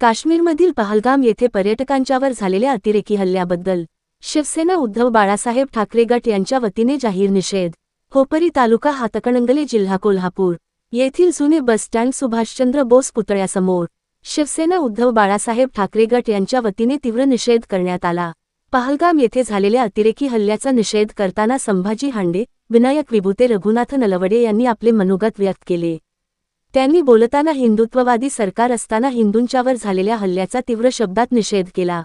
काश्मीरमधील पहलगाम येथे पर्यटकांच्यावर झालेल्या अतिरेकी हल्ल्याबद्दल शिवसेना उद्धव बाळासाहेब ठाकरे गट यांच्या वतीने जाहीर निषेध. होपरी तालुका हातकणंगले जिल्हा कोल्हापूर येथील जुने बसस्टँड सुभाषचंद्र बोस पुतळ्यासमोर शिवसेना उद्धव बाळासाहेब ठाकरे गट यांच्या वतीने तीव्र निषेध करण्यात आला. पहलगाम येथे झालेल्या अतिरेकी हल्ल्याचा निषेध करताना संभाजी हांडे विनायक विभूते रघुनाथ नलवडे यांनी आपले मनोगत व्यक्त केले. त्यांनी बोलताना हिंदुत्ववादी सरकार असताना हिंदूंच्यावर झालेल्या हल्ल्याचा तीव्र शब्दात निषेध केला.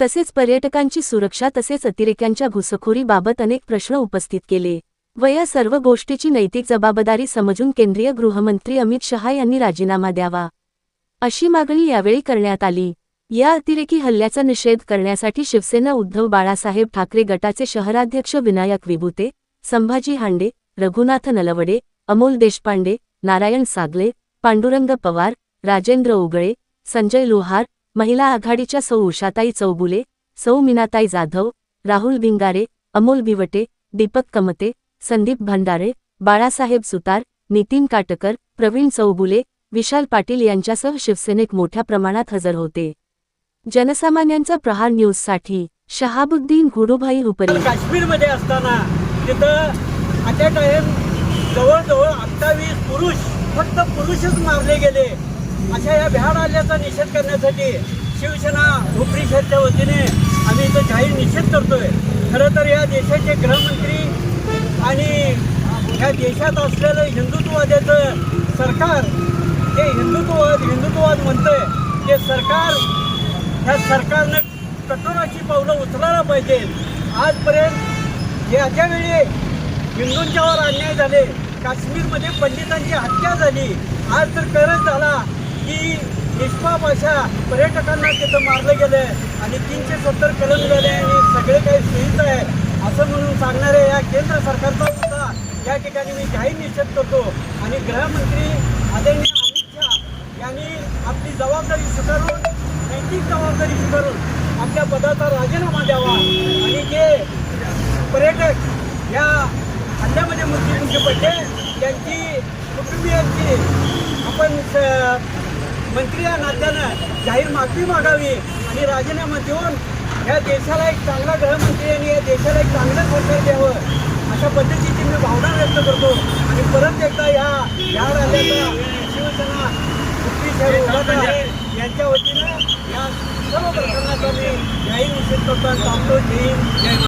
तसेच पर्यटकांची सुरक्षा तसेच अतिरेक्यांच्या घुसखोरीबाबत अनेक प्रश्न उपस्थित केले. व या सर्व गोष्टीची नैतिक जबाबदारी समजून केंद्रीय गृहमंत्री अमित शहा यांनी राजीनामा द्यावा. अशी मागणी यावेळी करण्यात आली. या अतिरेकी हल्ल्याचा निषेध करण्यासाठी शिवसेना उद्धव बाळासाहेब ठाकरे गटाचे शहराध्यक्ष विनायक विभूते संभाजी हांडे रघुनाथ नलवडे अमोल देशपांडे नारायण सागले पांडुरंग पवार राजेंद्र उगळे संजय लोहार महिला आघाडीच्या सौ उषाताई चौगुले सौ मीनाताई जाधव राहुल भिंगारे अमोल बिवटे दीपक कमते संदीप भंडारे बाळासाहेब सुतार नितीन काटकर प्रवीण चौगुले विशाल पाटील यांच्यासह शिवसेनेक मोठ्या प्रमाणात हजर होते. जनसामान्यांचा प्रहार न्यूजसाठी शहाबुद्दीन गुडुभाई हुपरी. काश्मीरमध्ये असताना तिथं जवळजवळ अठ्ठावीस पुरुष फक्त पुरुषच मारले गेले. अशा या भ्याड आल्याचा निषेध करण्यासाठी शिवसेना हुपरी वतीने आम्ही इथं जाहीर निषेध करतोय. खरं तर या देशाचे गृहमंत्री आणि ह्या देशात असलेलं हिंदुत्ववाद्याचं सरकार जे हिंदुत्ववाद हिंदुत्ववाद म्हणतंय ते सरकार ह्या सरकारनं कठोराची पावलं उचलायला पाहिजे आजपर्यंत याच्या वेळी हिंदूंच्यावर अन्याय झाले काश्मीरमध्ये पंडितांची हत्या झाली. आज तर करत झाला की निष्पाप अशा पर्यटकांना तिथं मारलं गेलं आणि तीनशे सत्तर कलम झाले आणि सगळे काही सुईच आहे. असं म्हणून सांगणाऱ्या या केंद्र सरकारचा सुद्धा या ठिकाणी मी जाहीर निषेध करतो. आणि गृहमंत्री आदरणीय अमित शहा यांनी आपली जबाबदारी स्वीकारून नैतिक जबाबदारी स्वीकारून आपल्या पदाचा राजीनामा द्यावा. आणि जे मृत्यूमुखी पडले त्यांची कुटुंबियांची आपण मंत्री या नात्यानं जाहीर माफी मागावी आणि राजीनामा देऊन या देशाला एक चांगला गृहमंत्री आणि या देशाला एक चांगलं सरकार द्यावं अशा पद्धतीची मी भावना व्यक्त करतो. आणि परत एकदा या ह्या राज्याचा शिवसेना मुक्ती यांच्या वतीनं या सर्व प्रकरणाचा मी जाहीर निषेध करतो आणि सांगतो. जय